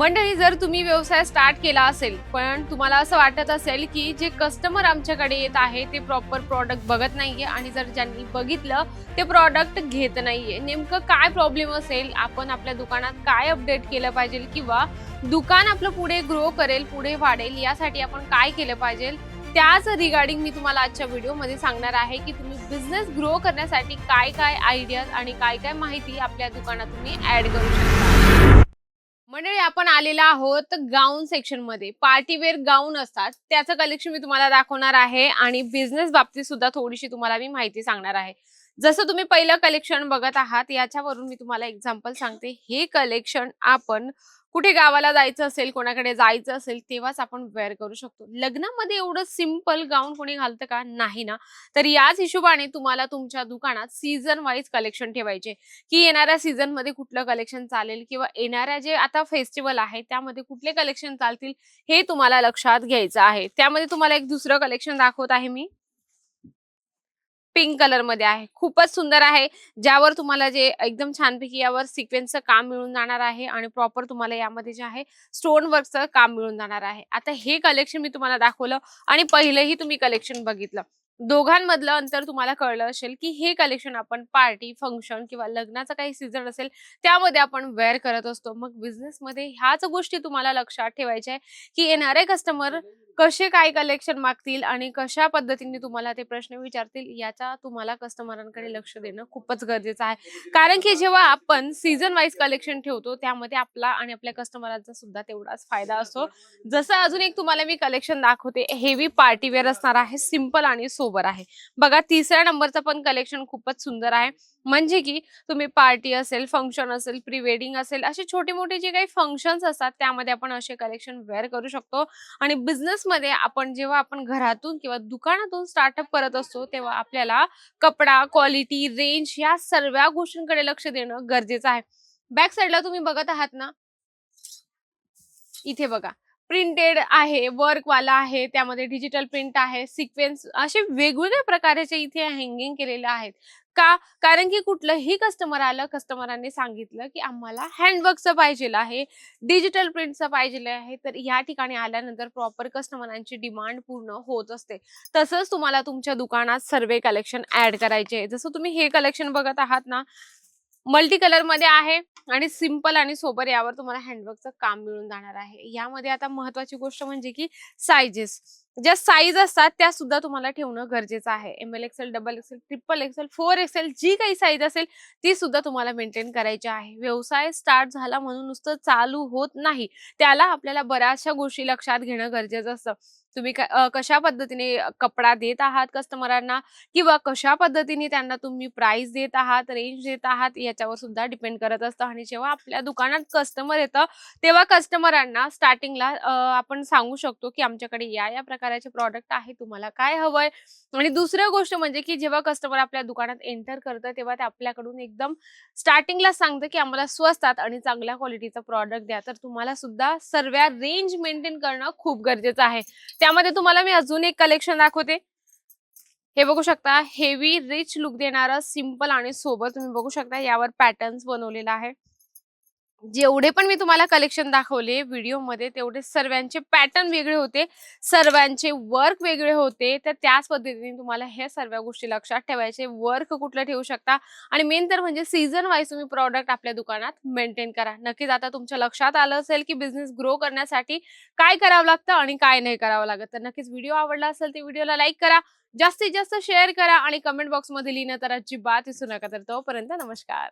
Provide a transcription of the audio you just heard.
मंडळी जर तुम्ही व्यवसाय स्टार्ट केला असेल पण तुम्हाला असं वाटत असेल की जे कस्टमर आमच्याकडे येत आहे ते प्रॉपर प्रॉडक्ट बघत नाहीये आणि जर ज्यांनी बघितलं ते प्रॉडक्ट घेत नाहीये. नेमकं काय प्रॉब्लेम असेल? आपण आपल्या दुकानात काय अपडेट केलं पाहिजे किंवा दुकान आपलं पुढे ग्रो करेल पुढे वाढेल यासाठी आपण काय केलं पाहिजे? त्याच रिगार्डिंग मी तुम्हाला आजच्या व्हिडिओमध्ये सांगणार आहे की तुम्ही बिझनेस ग्रो करण्यासाठी काय काय आयडियाज आणि काय काय माहिती आपल्या दुकानात तुम्ही ॲड करू शकता. मंडळी आपण आलेला आहोत गाऊन सेक्शनमध्ये. पार्टीवेअर गाऊन असतात. त्याचं कलेक्शन मी तुम्हाला दाखवणार आहे आणि बिझनेस बाबतीत सुद्धा थोडीशी तुम्हाला मी माहिती सांगणार आहे. जसं तुम्ही पहिलं कलेक्शन बघत आहात याच्यावरून मी तुम्हाला एक्झाम्पल सांगते. हे कलेक्शन आपण कुठे गावाला जायचं असेल कोणाकडे जायचं असेल तेव्हाच आपण वेअर करू शकतो. लग्नामध्ये एवढं सिंपल गाऊन कोणी घालतं का? नाही ना. तर याच हिशोबाने तुम्हाला तुमच्या दुकानात सीझन वाईज कलेक्शन ठेवायचे. की येणाऱ्या सीझनमध्ये कुठलं कलेक्शन चालेल किंवा येणाऱ्या जे आता फेस्टिवल आहे त्यामध्ये कुठले कलेक्शन चालतील हे तुम्हाला लक्षात घ्यायचं आहे. त्यामध्ये तुम्हाला एक दुसरं कलेक्शन दाखवत आहे मी. पिंक कलरमध्ये आहे. खूपच सुंदर आहे. ज्यावर तुम्हाला जे एकदम छानपैकी यावर सिक्वेन्सचं काम मिळून जाणार आहे आणि प्रॉपर तुम्हाला यामध्ये जे आहे स्टोन वर्कचं काम मिळून जाणार आहे. आता हे कलेक्शन मी तुम्हाला दाखवलं आणि पहिलंही तुम्ही कलेक्शन बघितलं. दोघांमधलं अंतर तुम्हाला कळलं असेल की हे कलेक्शन आपण पार्टी फंक्शन किंवा लग्नाचा काही सीझन असेल त्यामध्ये आपण वेअर करत असतो. मग बिझनेसमध्ये ह्याच गोष्टी तुम्हाला लक्षात ठेवायच्या आहे की येणारे कस्टमर कसे काय कलेक्शन मागतील आणि कशा पद्धतीने तुम्हाला ते प्रश्न विचारतील याचा तुम्हाला कस्टमरांकडे लक्ष देणं खूपच गरजेचं आहे. कारण की जेव्हा आपण सीझन वाईज कलेक्शन ठेवतो त्यामध्ये आपला आणि आपल्या कस्टमरांचा सुद्धा तेवढाच फायदा असतो. जसं अजून एक तुम्हाला मी कलेक्शन दाखवते हेवी पार्टीवेअर असणार आहे सिंपल आणि सोबर आहे. बघा तिसऱ्या नंबरचं पण कलेक्शन खूपच सुंदर आहे. म्हणजे की तुम्ही पार्टी असेल फंक्शन असेल प्री वेडिंग असेल असे छोटे मोठे जे काही फंक्शन्स असतात त्यामध्ये आपण असे कलेक्शन वेअर करू शकतो. आणि बिझनेस मध्ये आपण जेव्हा आपण घरातून किंवा दुकानातून स्टार्टअप करत असतो तेव्हा आपल्याला कपडा क्वालिटी रेंज या सर्व गोष्टींकडे लक्ष देणं गरजेचं आहे. बॅक साईडला तुम्ही बघत आहात ना? इथे बघा. प्रिंटेड आहे वर्क वाला आहे त्यामध्ये डिजिटल प्रिंट आहे सिक्वेन्स असे वेगवेगळ्या प्रकारचे इथे हँगिंग केलेले आहेत. का? कारण की कुठलंही कस्टमर आलं कस्टमरांनी सांगितलं की आम्हाला हँडवर्कचं पाहिजे आहे डिजिटल प्रिंटचं पाहिजे आहे. तर या ठिकाणी आल्यानंतर प्रॉपर कस्टमरांची डिमांड पूर्ण होत असते. तसंच तुम्हाला तुमच्या दुकानात सर्वे कलेक्शन ऍड करायचे आहे. जसं तुम्ही हे कलेक्शन बघत आहात ना मल्टी कलरमध्ये आहे आणि सिंपल आणि सोबर यावर तुम्हाला हँडवर्कचं काम मिळून जाणार आहे. यामध्ये आता महत्वाची गोष्ट म्हणजे की सायजेस ज्या साईज असतात त्या सुद्धा तुम्हाला ठेवणं गरजेचं आहे. M L XL double XL triple XL four XL जी काही साईज असेल ती सुद्धा तुम्हाला मेंटेन करायची आहे. व्यवसाय स्टार्ट झाला म्हणून नुसतं चालू होत नाही त्याला आपल्याला बऱ्याचशा गोष्टी लक्षात घेणं गरजेचं असतं. तुम्ही कशा पद्धतीने कपडा देत आहात कस्टमरांना किंवा कशा पद्धतीने त्यांना तुम्ही प्राइस देत आहात रेंज देत आहात याच्यावर सुद्धा डिपेंड करत असतं. आणि जेव्हा आपल्या दुकानात कस्टमर येतं तेव्हा कस्टमरांना स्टार्टिंगला आपण सांगू शकतो की आमच्याकडे या या प्रकारचे प्रॉडक्ट आहे तुम्हाला? काय हवंय? आणि दुसरं गोष्ट म्हणजे की जेव्हा कस्टमर आपल्या दुकानात एंटर करतं तेव्हा ते आपल्याकडून एकदम स्टार्टिंगला सांगतं की आम्हाला स्वस्तात आणि चांगल्या क्वालिटीचा प्रॉडक्ट द्या. तर तुम्हाला सुद्धा सर्व रेंज मेंटेन करणं खूप गरजेचं आहे. त्यामध्ये तुम्हाला मी अजून एक कलेक्शन दाखवते. हे बघू शकता हेवी रिच लुक देणारं सिंपल आणि सोबत तुम्ही बघू शकता यावर पॅटर्न्स बनवलेला आहे. जेवढे पण मी तुम्हाला कलेक्शन दाखवले व्हिडिओमध्ये तेवढे सर्वांचे पॅटर्न वेगळे होते सर्वांचे वर्क वेगळे होते. तर त्याच पद्धतीने तुम्हाला हे सर्व गोष्टी लक्षात ठेवायचे. वर्क कुठलं ठेवू शकता? आणि मेन तर म्हणजे सीझन वाईज तुम्ही प्रॉडक्ट आपल्या दुकानात मेंटेन करा. नक्कीच आता तुमच्या लक्षात आलं असेल की बिझनेस ग्रो करण्यासाठी काय करावं लागतं आणि काय नाही करावं लागत. तर नक्कीच व्हिडिओ आवडला असेल तर व्हिडिओला लाईक करा. जास्तीत जास्त शेअर करा आणि कमेंट बॉक्समध्ये लिहिणं तर अजिबात विसरू नका. तर तोपर्यंत नमस्कार.